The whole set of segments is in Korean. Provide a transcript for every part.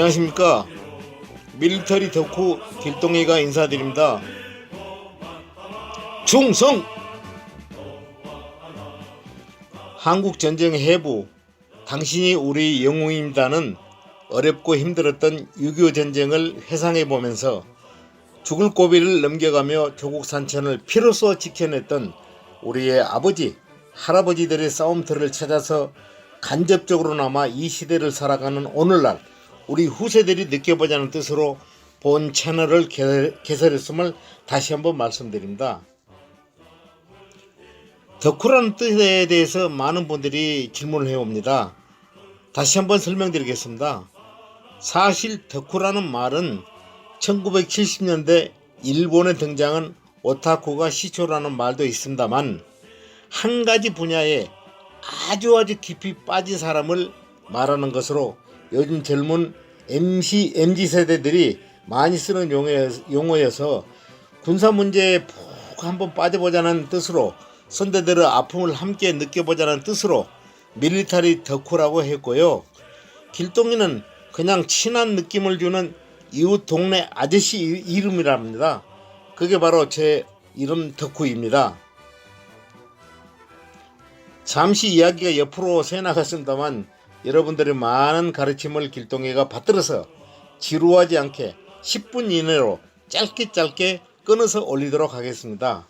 안녕하십니까? 밀리터리 덕후 길동이가 인사드립니다. 충성! 한국 전쟁 해부 당신이 우리 영웅입니다는 어렵고 힘들었던 6.25 전쟁을 회상해 보면서 죽을 고비를 넘겨가며 조국 산천을 피로써 지켜냈던 우리의 아버지, 할아버지들의 싸움터를 찾아서 간접적으로나마 이 시대를 살아가는 오늘날 우리 후세들이 느껴보자는 뜻으로 본 채널을 개- 개설했음을 다시 한번 말씀드립니다. 덕후라는 뜻에 대해서 많은 분들이 질문을 해옵니다. 다시 한번 설명드리겠습니다. 사실 덕후라는 말은 1970년대 일본에 등장한 오타쿠가 시초라는 말도 있습니다만 한 가지 분야에 아주 아주 깊이 빠진 사람을 말하는 것으로 요즘 젊은 MC, MZ 세대들이 많이 쓰는 용어여- 용어여서 군사 문제에 푹 한번 빠져보자는 뜻으로 선대들의 아픔을 함께 느껴보자는 뜻으로 밀리터리 덕후라고 했고요. 길동이는 그냥 친한 느낌을 주는 이웃 동네 아저씨 이- 이름이랍니다. 그게 바로 제 이름 덕후입니다. 잠시 이야기가 옆으로 새 나갔습니다만 여러분들의 많은 가르침을 길동이가 받들어서 지루하지 않게 10분 이내로 짧게 짧게 끊어서 올리도록 하겠습니다.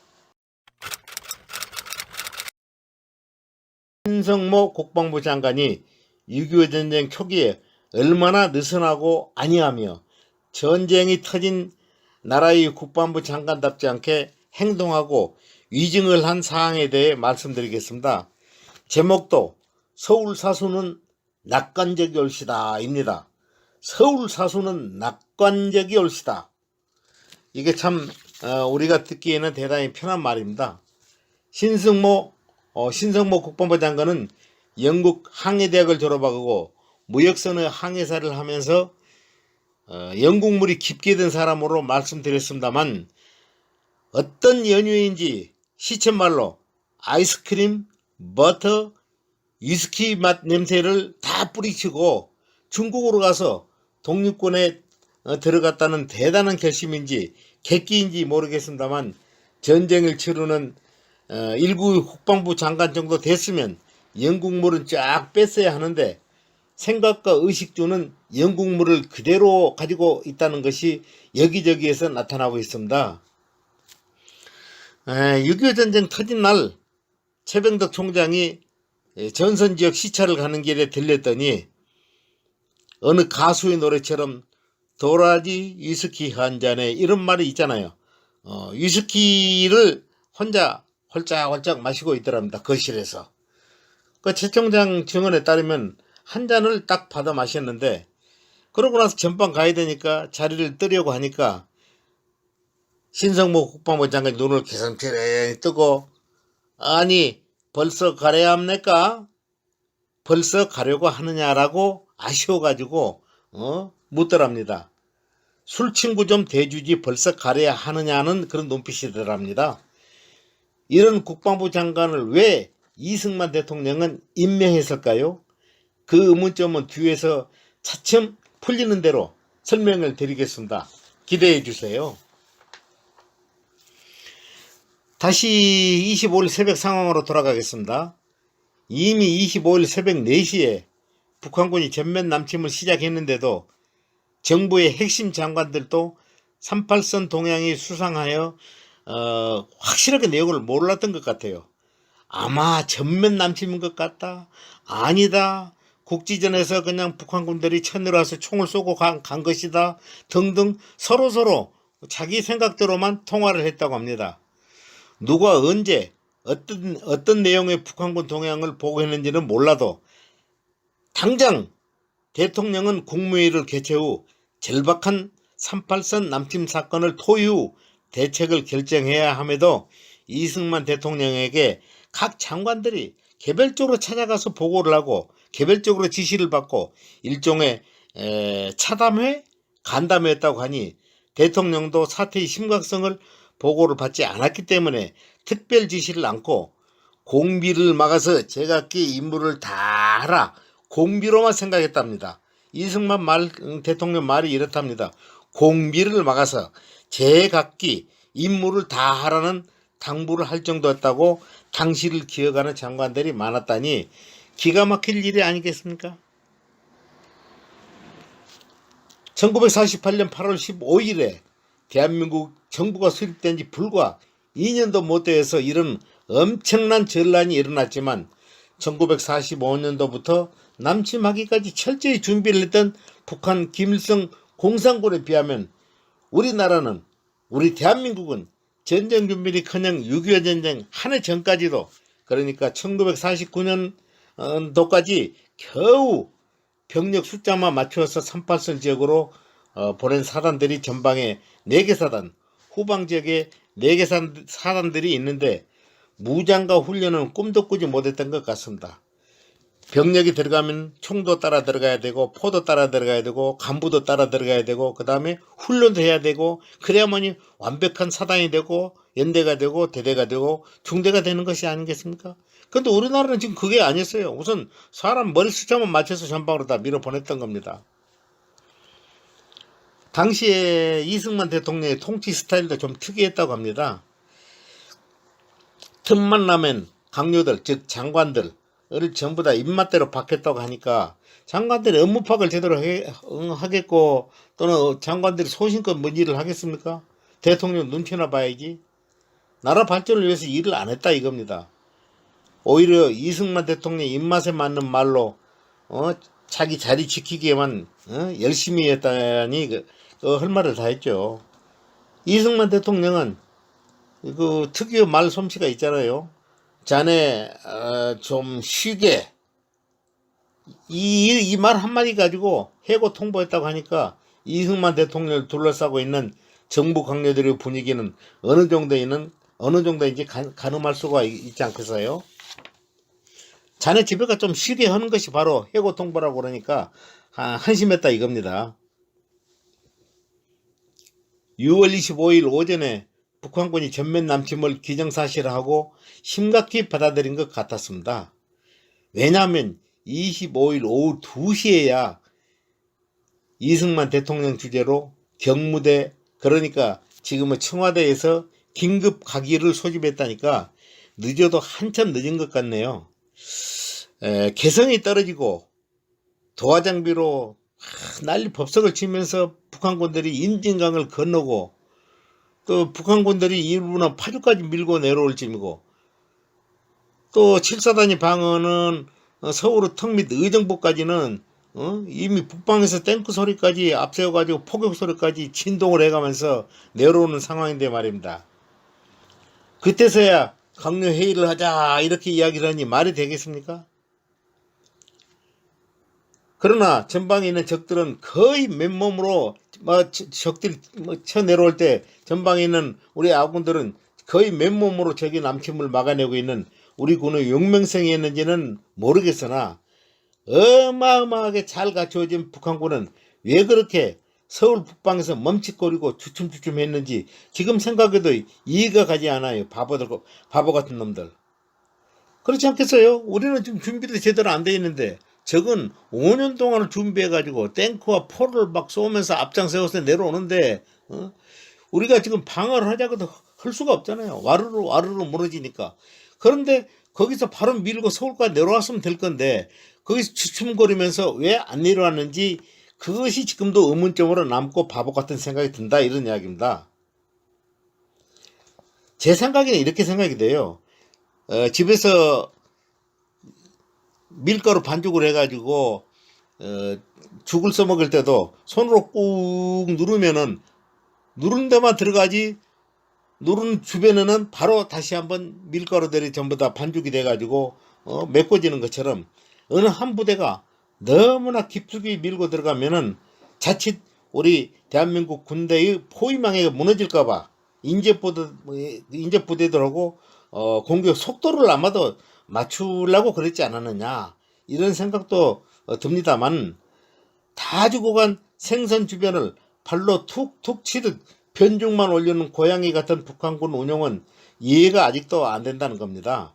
신성모 국방부 장관이 6.25 전쟁 초기에 얼마나 느슨하고 아니하며 전쟁이 터진 나라의 국방부 장관답지 않게 행동하고 위증을 한 사항에 대해 말씀드리겠습니다. 제목도 서울 사수는 낙관적이 올시다입니다. 서울 사수는 낙관적이 올시다. 이게 참 어, 우리가 듣기에는 대단히 편한 말입니다. 신승모 어, 신성모 국방부 장관은 영국 항해대학을 졸업하고 무역선의 항해사를 하면서 어, 영국물이 깊게 든 사람으로 말씀드렸습니다만 어떤 연유인지 시쳇말로 아이스크림, 버터, 위스키 맛 냄새를 다 뿌리치고 중국으로 가서 독립군에 어, 들어갔다는 대단한 결심인지 객기인지 모르겠습니다만 전쟁을 치르는 어, 일부 국방부 장관 정도 됐으면 영국물은 쫙 뺐어야 하는데 생각과 의식주는 영국물을 그대로 가지고 있다는 것이 여기저기에서 나타나고 있습니다. 6.25 전쟁 터진 날 최병덕 총장이 전선 지역 시차를 가는 길에 들렸더니 어느 가수의 노래처럼 도라지 위스키 한 잔에 이런 말이 있잖아요. 어, 위스키를 혼자 홀짝홀짝 마시고 있더랍니다. 거실에서. 그최 총장 증언에 따르면 한 잔을 딱 받아 마셨는데 그러고 나서 전방 가야 되니까 자리를 뜨려고 하니까 신성모 국방부 장관이 눈을 개성피레 뜨고 아니 벌써 가려야 합니까? 벌써 가려고 하느냐라고 아쉬워가지고 어? 묻더랍니다. 술 친구 좀 대주지 벌써 가려야 하느냐는 그런 눈빛이더랍니다. 이런 국방부 장관을 왜 이승만 대통령은 임명했을까요? 그 의문점은 뒤에서 차츰 풀리는 대로 설명을 드리겠습니다. 기대해 주세요. 다시 25일 새벽 상황으로 돌아가겠습니다. 이미 25일 새벽 4시에 북한군이 전면 남침을 시작했는데도 정부의 핵심 장관들도 38선 동향이 수상하여 어, 확실하게 내용을 몰랐던 것 같아요. 아마 전면 남침인 것 같다. 아니다. 국지전에서 그냥 북한군들이 쳐내려와서 총을 쏘고 간, 간 것이다. 등등 서로서로 자기 생각대로만 통화를 했다고 합니다. 누가 언제 어떤 어떤 내용의 북한군 동향을 보고했는지는 몰라도 당장 대통령은 국무회의를 개최 후 절박한 38선 남침 사건을 토의 후 대책을 결정해야 함에도 이승만 대통령에게 각 장관들이 개별적으로 찾아가서 보고를 하고 개별적으로 지시를 받고 일종의 에, 차담회, 간담회였다고 하니 대통령도 사태의 심각성을 보고를 받지 않았기 때문에 특별 지시를 않고 공비를 막아서 제각기 임무를 다 하라 공비로만 생각했답니다. 이승만 말, 음, 대통령 말이 이렇답니다. 공비를 막아서 제각기 임무를 다 하라는 당부를 할 정도였다고 당시를 기억하는 장관들이 많았다니 기가 막힐 일이 아니겠습니까? 1948년 8월 15일에 대한민국 정부가 수립된 지 불과 2년도 못 되어서 이런 엄청난 전란이 일어났지만 1945년도부터 남침하기까지 철저히 준비를 했던 북한 김일성 공산군에 비하면 우리나라는 우리 대한민국은 전쟁 준비를 커녕 6.25 전쟁 한 해 전까지도 그러니까 1949년도까지 겨우 병력 숫자만 맞추어서 38선 지역으로 어, 보낸 사단들이 전방에 4개 사단, 후방 지역에 4개 사- 사단들이 있는데 무장과 훈련은 꿈도 꾸지 못했던 것 같습니다. 병력이 들어가면 총도 따라 들어가야 되고 포도 따라 들어가야 되고 간부도 따라 들어가야 되고 그 다음에 훈련도 해야 되고 그래야만이 완벽한 사단이 되고 연대가 되고 대대가 되고 중대가 되는 것이 아니겠습니까? 근데 우리나라는 지금 그게 아니었어요. 우선 사람 머리 숫자만 맞춰서 전방으로 다 밀어 보냈던 겁니다. 당시에 이승만 대통령의 통치 스타일도 좀 특이했다고 합니다. 틈만 나면 강요들, 즉 장관들을 전부 다 입맛대로 바뀌었다고 하니까 장관들이 업무 파악을 제대로 하겠고 또는 장관들이 소신껏 뭔 일을 하겠습니까? 대통령 눈치나 봐야지. 나라 발전을 위해서 일을 안 했다 이겁니다. 오히려 이승만 대통령 입맛에 맞는 말로 어, 자기 자리 지키기에만 어, 열심히 했다니 그, 그 할 말을 다 했죠. 이승만 대통령은 그 특유의 말 솜씨가 있잖아요. 자네 어, 좀 쉬게 이이말 한마디 가지고 해고 통보했다고 하니까 이승만 대통령을 둘러싸고 있는 정부 관료들의 분위기는 어느 정도에는 어느 정도인지 가, 가늠할 수가 있- 있지 않겠어요? 자네 집에가 좀 쉬게 하는 것이 바로 해고 통보라고 그러니까 아, 한심했다 이겁니다. 6월 25일 오전에 북한군이 전면 남침을 기정사실화하고 심각히 받아들인 것 같았습니다. 왜냐하면 25일 오후 2시에야 이승만 대통령 주재로 경무대 그러니까 지금은 청와대에서 긴급 가기를 소집했다니까 늦어도 한참 늦은 것 같네요. 에, 개성이 떨어지고 도화장비로 하, 난리 법석을 치면서 북한군들이 임진강을 건너고 또 북한군들이 일부는 파주까지 밀고 내려올 쯤이고 또 7사단이 방어는 어, 서울의 턱밑 의정부까지는 어? 이미 북방에서 탱크 소리까지 앞세워가지고 포격 소리까지 진동을 해가면서 내려오는 상황인데 말입니다. 그때서야 강요 회의를 하자 이렇게 이야기를 하니 말이 되겠습니까? 그러나 전방에 있는 적들은 거의 맨몸으로 뭐 저- 적들이 뭐 쳐내려올 때 전방에 있는 우리 아군들은 거의 맨몸으로 적의 남침을 막아내고 있는 우리 군의 용맹성이었는지는 모르겠으나 어마어마하게 잘 갖추어진 북한군은 왜 그렇게 서울 북방에서 멈칫거리고 주춤주춤했는지 지금 생각해도 이해가 가지 않아요. 바보들, 바보 같은 놈들. 그렇지 않겠어요? 우리는 지금 준비도 제대로 안 돼 있는데 적은 5년 동안을 준비해가지고 탱크와 포를 막 쏘면서 앞장 세워서 내려오는데 어? 우리가 지금 방어를 하자고도 할 수가 없잖아요. 와르르 와르르 무너지니까. 그런데 거기서 바로 밀고 서울까지 내려왔으면 될 건데 거기서 주춤거리면서 왜 안 내려왔는지 그것이 지금도 의문점으로 남고 바보 같은 생각이 든다 이런 이야기입니다. 제 생각에는 이렇게 생각이 돼요. 어, 집에서 밀가루 반죽을 해가지고 어, 죽을 써먹을 때도 손으로 꾹 누르면은 누른 데만 들어가지 누른 주변에는 바로 다시 한번 밀가루들이 전부 다 반죽이 돼가지고 어, 메꿔지는 것처럼 어느 한 부대가 너무나 깊숙이 밀고 들어가면은 자칫 우리 대한민국 군대의 포위망에 무너질까봐 인재부대 인재부대들하고 어, 공격 속도를 아마도 맞추려고 그랬지 않았느냐 이런 생각도 어, 듭니다만 다 주고 간 생선 주변을 발로 툭툭 치듯 변죽만 올리는 고양이 같은 북한군 운용은 이해가 아직도 안 된다는 겁니다.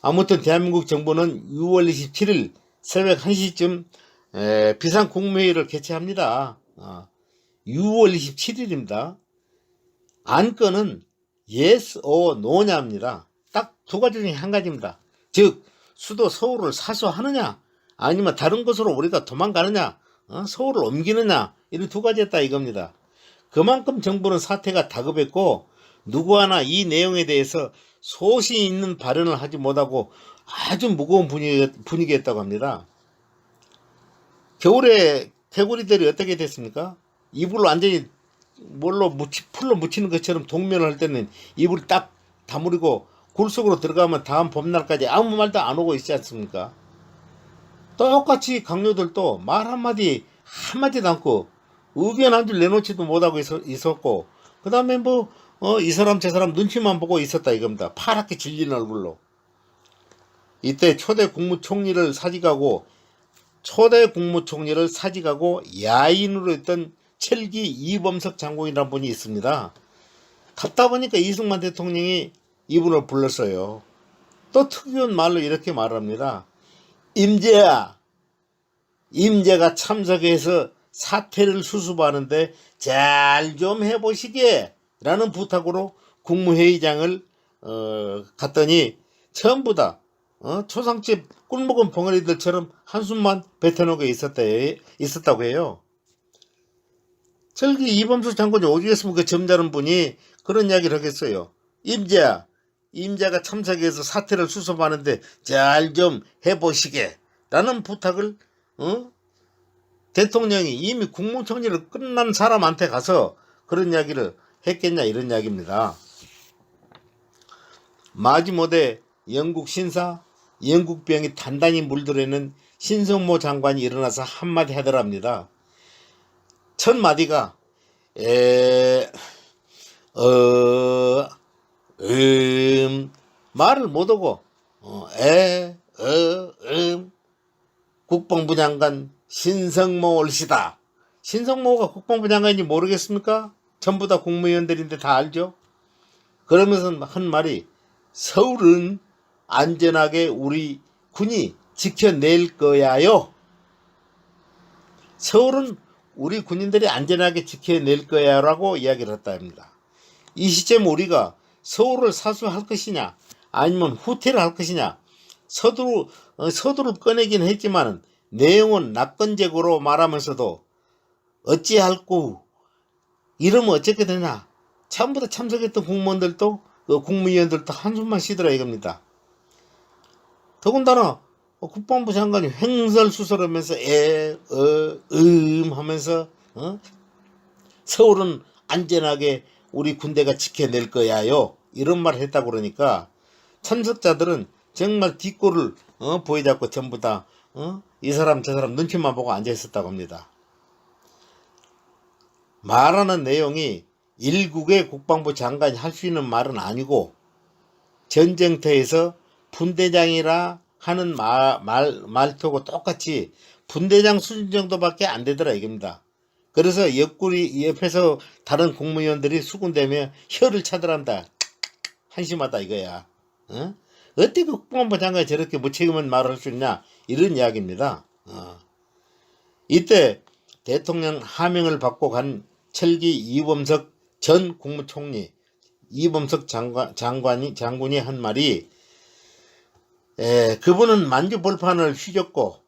아무튼 대한민국 정부는 6월 27일 새벽 1시쯤 에, 비상국무회의를 개최합니다. 어, 6월 27일입니다. 안건은 yes or no냐입니다. 딱 두 가지 중에 한 가지입니다. 즉 수도 서울을 사수하느냐 아니면 다른 곳으로 우리가 도망가느냐 어? 서울을 옮기느냐 이런 두 가지였다 이겁니다. 그만큼 정부는 사태가 다급했고 누구 하나 이 내용에 대해서 소신 있는 발언을 하지 못하고 아주 무거운 분위기, 분위기였다고 합니다. 겨울에 개구리들이 어떻게 됐습니까? 이불을 완전히 뭘로 묻히, 풀로 묻히는 것처럼 동면을 할 때는 이불을 딱 다무리고 굴 속으로 들어가면 다음 봄날까지 아무 말도 안 오고 있지 않습니까? 똑같이 강요들도 말 한마디 한마디도 않고 의견 한 줄 내놓지도 못하고 있었, 있었고 그 다음에 뭐 어, 이 사람 저 사람 눈치만 보고 있었다 이겁니다. 파랗게 질린 얼굴로. 이때 초대 국무총리를 사직하고 초대 국무총리를 사직하고 야인으로 있던 첼기 이범석 장군이라는 분이 있습니다. 갔다 보니까 이승만 대통령이 이분을 불렀어요. 또 특이한 말로 이렇게 말합니다. 임재야, 임재가 참석해서 사태를 수습하는데 잘 좀 해보시게 라는 부탁으로 국무회의장을 어, 갔더니 전부 다 어, 초상집 꿀 먹은 벙어리들처럼 한숨만 뱉어놓고 있었다, 있었다고 해요. 저기 이범수 장군이 어디겠으면 그 점잖은 분이 그런 이야기를 하겠어요. 임재야, 임자가 참석해서 사태를 수습하는데 잘 좀 해보시게 라는 부탁을 어? 대통령이 이미 국무총리를 끝난 사람한테 가서 그런 이야기를 했겠냐 이런 이야기입니다. 마지못해 영국 신사 영국 병이 단단히 물들어있는 신성모 장관이 일어나서 한마디 하더랍니다. 첫 마디가 에, 어, 음, 말을 못하고, 어, 에, 어, 음, 국방부 장관 신성모 올시다. 신성모가 국방부 장관인지 모르겠습니까? 전부 다 국무위원들인데 다 알죠? 그러면서 한 말이 서울은 안전하게 우리 군이 지켜낼 거야요. 서울은 우리 군인들이 안전하게 지켜낼 거야라고 이야기를 했다 합니다. 이 시점 우리가 서울을 사수할 것이냐 아니면 후퇴를 할 것이냐 서두를 어, 서두를 꺼내긴 했지만 내용은 낙건적으로 말하면서도 어찌할꼬 이러면 어떻게 되나 처음부터 참석했던 공무원들도 그 국무위원들도 한숨만 쉬더라 이겁니다. 더군다나 국방부 장관이 횡설수설하면서 에, 어, 음 하면서 어? 서울은 안전하게 우리 군대가 지켜낼 거야요. 이런 말 했다고 그러니까 참석자들은 정말 뒷골을 어, 보이잡고 전부 다, 어? 이 사람 저 사람 눈치만 보고 앉아 있었다고 합니다. 말하는 내용이 일국의 국방부 장관이 할 수 있는 말은 아니고 전쟁터에서 분대장이라 하는 말, 말, 말투고 똑같이 분대장 수준 정도밖에 안 되더라 이겁니다. 그래서 옆구리 옆에서 다른 국무위원들이 수군대며 혀를 차더란다. 한심하다 이거야. 어? 어떻게 그 국방부 장관이 저렇게 무책임한 말을 할 수 있냐 이런 이야기입니다. 어. 이때 대통령 하명을 받고 간 철기 이범석 전 국무총리 이범석 장관, 장관이 장군이 한 말이 에, 그분은 만주벌판을 휘젓고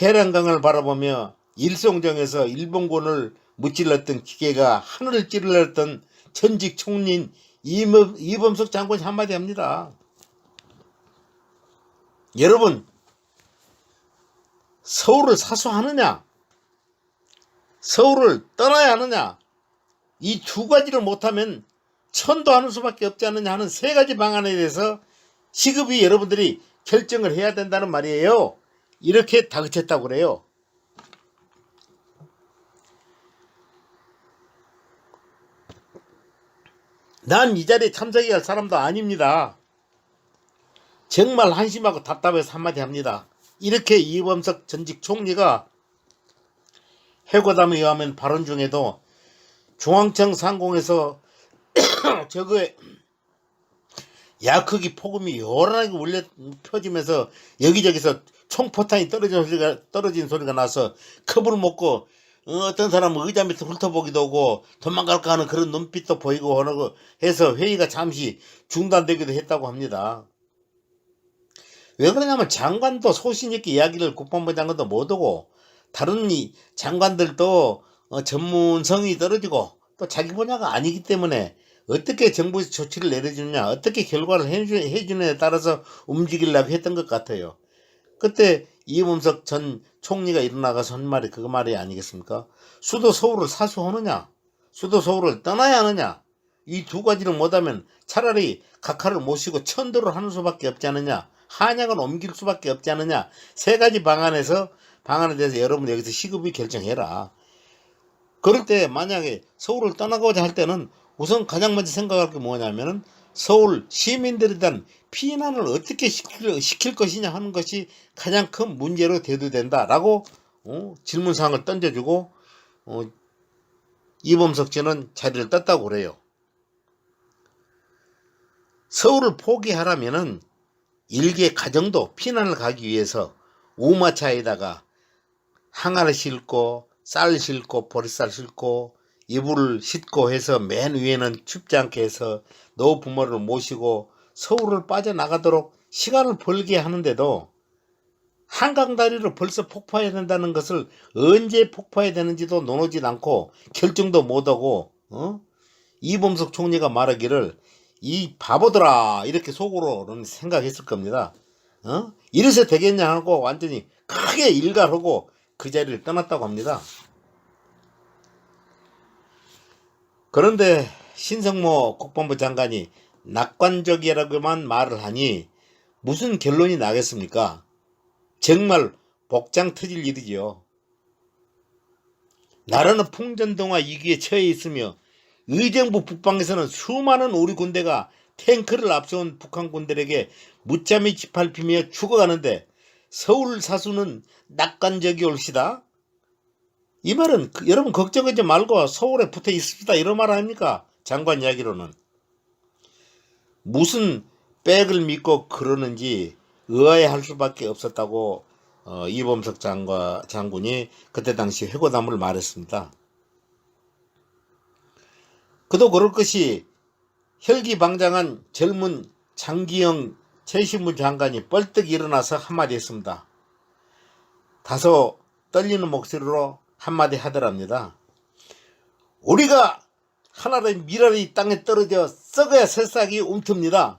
해란강을 바라보며 일송정에서 일본군을 무찔렀던 기계가 하늘을 찌르렀던 전직 총리인 이범, 이범석 장군이 한마디 합니다. 여러분, 서울을 사수하느냐? 서울을 떠나야 하느냐? 이 두 가지를 못하면 천도하는 수밖에 없지 않느냐 하는 세 가지 방안에 대해서 시급이 여러분들이 결정을 해야 된다는 말이에요. 이렇게 다그쳤다고 그래요. 난 이 자리에 참석해야 할 사람도 아닙니다. 정말 한심하고 답답해서 한마디 합니다. 이렇게 이범석 전직 총리가 해고담에 의하면 발언 중에도 중앙청 상공에서 저거에 야크기 폭음이 요란하게 울려 펴지면서 여기저기서 총포탄이 떨어진 소리가 떨어진 소리가 나서 겁을 먹고 어, 어떤 사람은 의자 밑에 훑어보기도 하고 도망갈까 하는 그런 눈빛도 보이고 하고 해서 회의가 잠시 중단되기도 했다고 합니다. 왜 그러냐면 장관도 소신 있게 이야기를 국방부 장관도 못하고 다른 이 장관들도 어, 전문성이 떨어지고 또 자기 분야가 아니기 때문에 어떻게 정부에서 조치를 내려주느냐 어떻게 결과를 해주, 해주느냐에 따라서 움직이려고 했던 것 같아요. 그때 이범석 전 총리가 일어나가서 한 말이 그 말이 아니겠습니까? 수도 서울을 사수하느냐 수도 서울을 떠나야 하느냐 이 두 가지를 못하면 차라리 각하를 모시고 천도를 하는 수밖에 없지 않느냐 한약을 옮길 수밖에 없지 않느냐 세 가지 방안에서 방안에 대해서 여러분 여기서 시급히 결정해라 그럴 때 만약에 서울을 떠나고자 할 때는 우선 가장 먼저 생각할 게 뭐냐면은 서울 시민들에 대한 피난을 어떻게 시킬, 시킬 것이냐 하는 것이 가장 큰 문제로 대두된다라고 어, 질문사항을 던져주고 어, 이범석 씨는 자리를 떴다고 그래요. 서울을 포기하라면은 일개 가정도 피난을 가기 위해서 우마차에다가 항아를 싣고 쌀 싣고 보리쌀 싣고 이불을 싣고 해서 맨 위에는 춥지 않게 해서 노 부모를 모시고 서울을 빠져나가도록 시간을 벌게 하는데도 한강 다리를 벌써 폭파해야 된다는 것을 언제 폭파해야 되는지도 논하지 않고 결정도 못하고 어? 이범석 총리가 말하기를 이 바보들아 이렇게 속으로는 생각했을 겁니다. 어? 이래서 되겠냐 하고 완전히 크게 일갈하고 그 자리를 떠났다고 합니다. 그런데 신성모 국방부 장관이 낙관적이라고만 말을 하니 무슨 결론이 나겠습니까? 정말 복장 터질 일이지요. 나라는 풍전등화 위기에 처해 있으며 의정부 북방에서는 수많은 우리 군대가 탱크를 앞세운 북한 군들에게 무참히 짓밟히며 죽어가는데 서울 사수는 낙관적이 올시다? 이 말은 그- 여러분 걱정하지 말고 서울에 붙어 있습니다. 이런 말 아닙니까? 장관 이야기로는. 무슨 백을 믿고 그러는지 의아해할 수밖에 없었다고 어, 이범석 장관, 장군이 그때 당시 회고담을 말했습니다. 그도 그럴 것이 혈기방장한 젊은 장기영 최신부 장관이 뻘떡 일어나서 한마디 했습니다. 다소 떨리는 목소리로 한마디 하더랍니다. 우리가 하나의 미랄이 땅에 떨어져 썩어야 새싹이 움틉니다.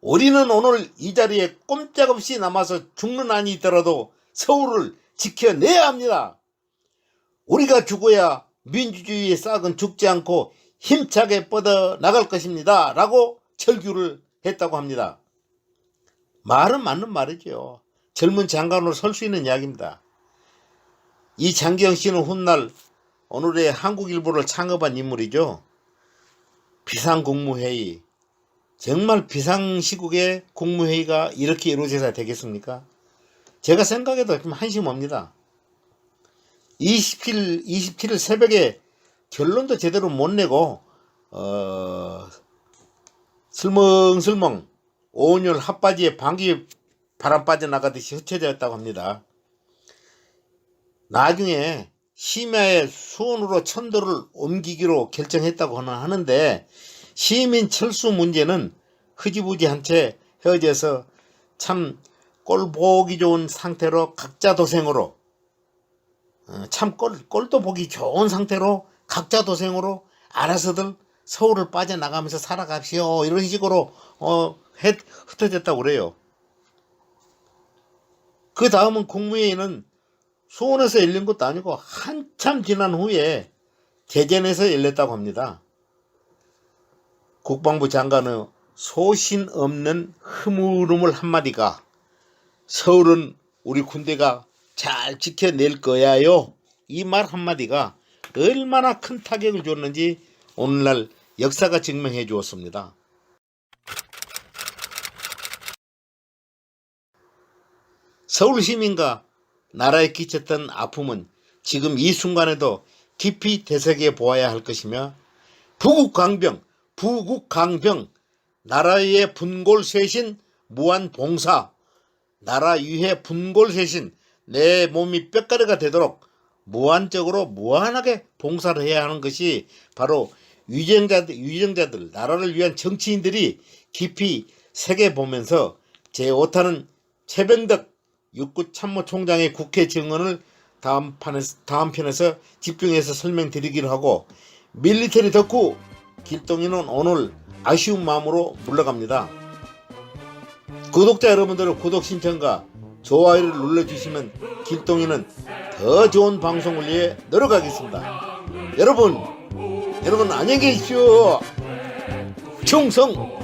우리는 오늘 이 자리에 꼼짝없이 남아서 죽는 한이 있더라도 서울을 지켜내야 합니다. 우리가 죽어야 민주주의의 싹은 죽지 않고 힘차게 뻗어 나갈 것입니다. 라고 철규를 했다고 합니다. 말은 맞는 말이죠. 젊은 장관으로 설 수 있는 이야기입니다. 이 장기영 씨는 훗날 오늘의 한국일보를 창업한 인물이죠. 비상국무회의. 정말 비상시국에 국무회의가 이렇게 이루어져야 되겠습니까? 제가 생각해도 좀 한심합니다. 27일, 27일 새벽에 결론도 제대로 못 내고, 어, 슬멍슬멍 온열 핫바지에 방귀 바람 빠져나가듯이 흩어졌다고 합니다. 나중에 심야에 수원으로 천도를 옮기기로 결정했다고 하는데 시민 철수 문제는 흐지부지한 채 헤어져서 참 꼴 보기 좋은 상태로 각자 도생으로 어, 참 꼴, 꼴도 보기 좋은 상태로 각자 도생으로 알아서들 서울을 빠져나가면서 살아갑시오 이런 식으로 어, 해, 흩어졌다고 그래요. 그 다음은 국무회의는 수원에서 열린 것도 아니고 한참 지난 후에 대전에서 열렸다고 합니다. 국방부 장관의 소신 없는 흐물흐물 한마디가 서울은 우리 군대가 잘 지켜낼 거야요. 이 말 한마디가 얼마나 큰 타격을 줬는지 오늘날 역사가 증명해 주었습니다. 서울 시민과 나라에 끼쳤던 아픔은 지금 이 순간에도 깊이 되새겨 보아야 할 것이며 부국강병, 부국강병, 나라의 분골 쇄신, 무한 봉사, 나라 위해 분골쇄신 내 몸이 뼈가루가 되도록 무한적으로 무한하게 봉사를 해야 하는 것이 바로 위정자들, 위정자들, 나라를 위한 정치인들이 깊이 새겨 보면서 제5타는 최병덕 육구 참모총장의 국회 증언을 다음 판에서, 다음 편에서 집중해서 설명드리기로 하고 밀리터리 덕후 길동이는 오늘 아쉬운 마음으로 물러갑니다. 구독자 여러분들의 구독 신청과 좋아요를 눌러주시면 길동이는 더 좋은 방송을 위해 노력하겠습니다. 여러분, 여러분 안녕히 계십시오. 충성!